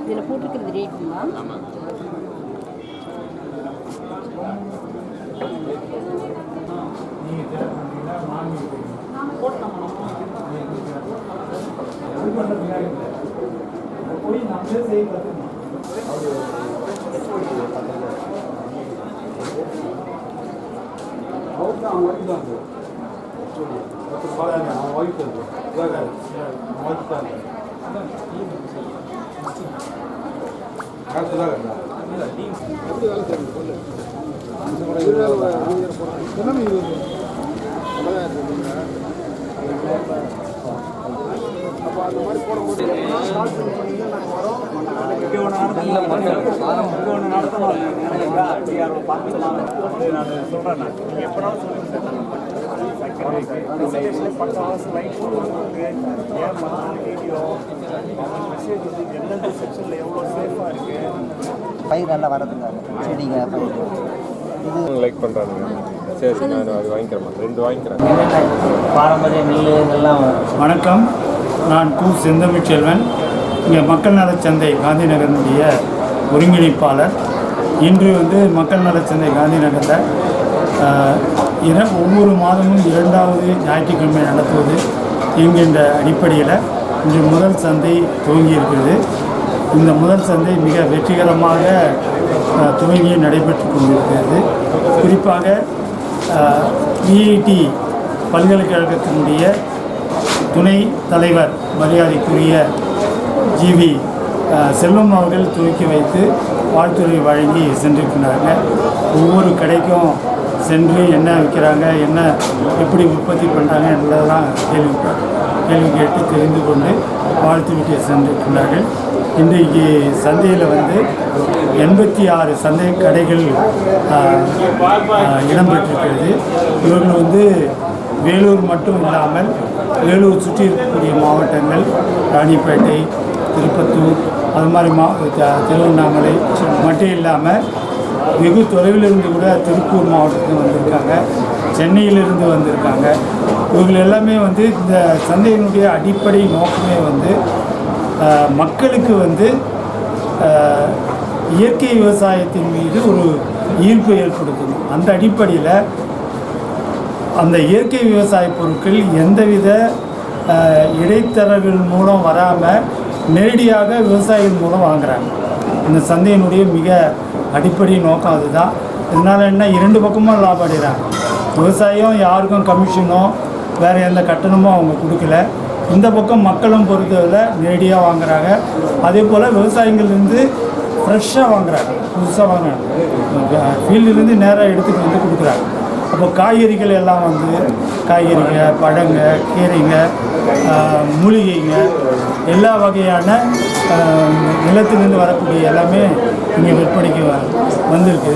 இதில் போட்டிருக்கிறது ரேட்டுங்களா பண்ற விளையாடி போய் நம்மளே செய்ய கற்றுக்கணும் அவர் தான் தான் என்ன பயிர் நல்லா வரதுங்க. செடிங்க லைக் பண்ணுறாங்க சரி நான் அது வாங்கிக்கிறேன் ரெண்டு வாங்கிக்கிறேன். பாரம்பரிய நெல் இதெல்லாம் வணக்கம். நான் கு. செந்தமிழ் செல்வன் இங்கே மக்கள் நலச்சந்தை காந்தி நகரினுடைய ஒருங்கிணைப்பாளர். இன்று வந்து மக்கள் நலச்சந்தை காந்தி நகரில் இர ஒவ்வொரு மாதமும் இரண்டாவது ஞாயிற்றுக்கிழமை நடத்துவது என்கின்ற அடிப்படையில் இன்று முதல் சந்தை துவங்கி இருக்கிறது இந்த முதல் சந்தை மிக வெற்றிகரமாக துவங்கி நடைபெற்று கொண்டிருக்கிறது. குறிப்பாக விஐடி பல்கலைக்கழகத்தினுடைய துணை தலைவர் மரியாதைக்குரிய ஜிவி செல்வம் அவர்கள் துவக்கி வைத்து வாழ்த்துறை வழங்கி சென்றிருக்கிறாங்க. ஒவ்வொரு கடைக்கும் சென்று என்ன விற்கிறாங்க என்ன எப்படி உற்பத்தி பண்ணுறாங்க என்பதெல்லாம் கேள்வி கேள்வி கேட்டு தெரிந்து கொண்டு வாழ்த்து விட்டு சென்றிருக்கிறார்கள். இன்றைக்கு சந்தையில் வந்து எண்பத்தி ஆறு சந்தை கடைகள் இடம்பெற்றிருக்கிறது. இவர்கள் வந்து வேலூர் மட்டும் இல்லாமல் வேலூர் சுற்றி இருக்கக்கூடிய மாவட்டங்கள் ராணிப்பேட்டை திருப்பத்தூர் அது மாதிரி மா திருவண்ணாமலை மட்டும் இல்லாமல் வெகு தொலைவிலிருந்து கூட திருப்பூர் மாவட்டத்துக்கு வந்திருக்காங்க சென்னையிலிருந்து வந்திருக்காங்க. இவர்கள் எல்லாமே வந்து இந்த சந்தையினுடைய அடிப்படை நோக்கமே வந்து மக்களுக்கு வந்து இயற்கை விவசாயத்தின் மீது ஒரு ஈர்ப்பு ஏற்படுத்தணும் அந்த அடிப்படையில் அந்த இயற்கை விவசாய பொருட்கள் எந்தவித அஹ், இடைத்தரகர்கள் மூலம் வராமல் நேரடியாக விவசாயிகள் மூலம் வாங்குறாங்க. இந்த சந்தையினுடைய மிக அடிப்படை நோக்கம் அதுதான். இதனால் என்ன? இரண்டு பக்கமும் லாபம் அடைகிறாங்க. விவசாயம் யாருக்கும் கமிஷனோ வேறு எந்த கட்டணமும் அவங்க கொடுக்கல. இந்த பக்கம் மக்களும் பொறுத்தவரை நேரடியாக வாங்குறாங்க. அதே போல் விவசாயிகள்லேருந்து ஃப்ரெஷ்ஷாக வாங்குறாங்க. புதுசாக வாங்குறாங்க. ஃபீல்டுலேருந்து நேராக எடுத்துகிட்டு வந்து கொடுக்குறாங்க. அப்போ காய்கறிகள் எல்லாம் வந்து காய்கறிங்க பழங்க கீரைங்க மூலிகைங்க எல்லா வகையான நிலத்திலிருந்து வரக்கூடிய எல்லாமே இங்கே விற்பனைக்கு வ- வந்திருக்கு.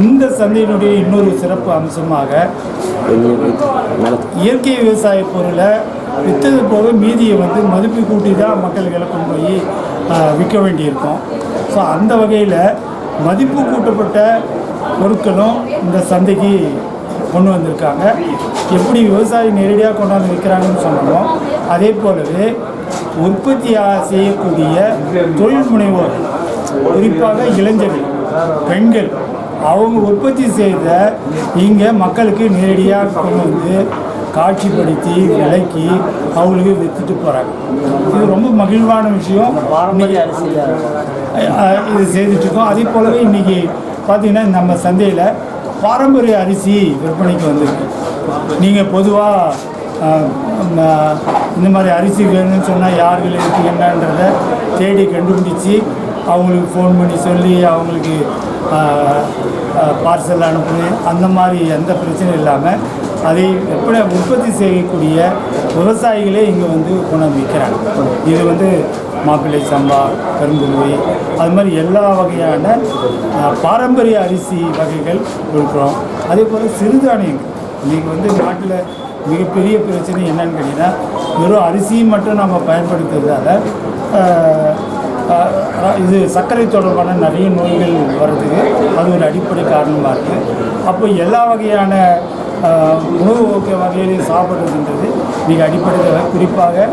இந்த சந்தையினுடைய இன்னொரு சிறப்பு அம்சமாக இயற்கை விவசாய பொருளை விற்றது போக மீதியை வந்து மதிப்பு கூட்டி தான் மக்கள்களை கொண்டு போய் விற்க வேண்டியிருக்கும். ஸோ அந்த வகையில் மதிப்பு கூட்டப்பட்ட பொருட்களும் இந்த சந்தைக்கு கொண்டு வந்திருக்காங்க. எப்படி விவசாயி நேரடியாக கொண்டாந்து விற்கிறாங்கன்னு சொன்னோமோ. அதே போலவே உற்பத்தி செய்யக்கூடிய தொழில் முனைவோர் குறிப்பாக இளைஞர்கள் பெண்கள் அவங்க உற்பத்தி செய்த இங்கே மக்களுக்கு நேரடியாக கொண்டு வந்து காட்சிப்படுத்தி விலைக்கு அவங்களுக்கு விற்றுட்டு போகிறாங்க இது ரொம்ப மகிழ்வான விஷயம். பாரம்பரிய அரிசியில். இது செய்துட்ருக்கோம் அதே போலவே இன்றைக்கி பார்த்தீங்கன்னா நம்ம சந்தையில் பாரம்பரிய அரிசி விற்பனைக்கு வந்திருக்கு. நீங்கள் பொதுவாக இந்த மாதிரி அரிசி வேணும்னு சொன்னால் யார்கள் இருக்கு என்னன்றதை தேடி கண்டுபிடிச்சி அவங்களுக்கு ஃபோன் பண்ணி சொல்லி அவங்களுக்கு பார்சல் அனுப்பி அந்த மாதிரி எந்த பிரச்சனையும் இல்லாமல் அதை எப்படி உற்பத்தி செய்யக்கூடிய விவசாயிகளே இங்கே வந்து கொண்டாந்து விற்கிறாங்க இது வந்து மாப்பிள்ளை சம்பா கருங்குருவி அது மாதிரி எல்லா வகையான பாரம்பரிய அரிசி வகைகள் கொடுக்குறோம் அதே போல் சிறுதானியங்கள் இன்றைக்கி வந்து நாட்டில் மிகப்பெரிய பிரச்சனை என்னன்னு கேட்டிங்கன்னா வெறும் அரிசியை மட்டும் நம்ம பயன்படுத்துறதால இது சர்க்கரை தொடர்பான நிறைய நோய்கள் வர்றதுக்கு அது ஒரு அடிப்படை காரணமாக இருக்குது அப்போ எல்லா வகையான உணவு வகையிலையும் சாப்பிட்றதுன்றது மிக அடிப்படை குறிப்பாக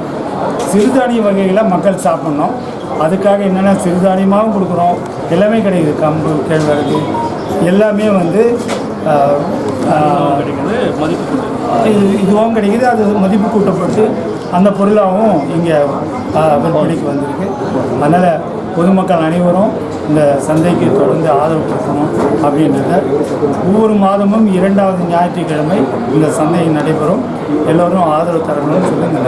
சிறுதானிய வகைகளை மக்கள் சாப்பிட்ணும். அதுக்காக என்னென்ன சிறுதானியமாகவும் கொடுக்குறோம் எல்லாமே கிடைக்குது. கம்பு கேழ்வரகு எல்லாமே வந்து அஹ், இது இதுவும் கிடைக்குது. அது மதிப்பு கூட்டப்பட்டு அந்த பொருளாகவும் இங்கே விற்பனைக்கு வந்திருக்கு. அதனால் பொதுமக்கள் அனைவரும் இந்த சந்தைக்கு தொடர்ந்து ஆதரவு கொடுக்கணும் அப்படின்றத ஒவ்வொரு மாதமும் இரண்டாவது ஞாயிற்றுக்கிழமை இந்த சந்தை நடைபெறும். எல்லோரும் ஆதரவு தரணும்னு சொல்லி இந்த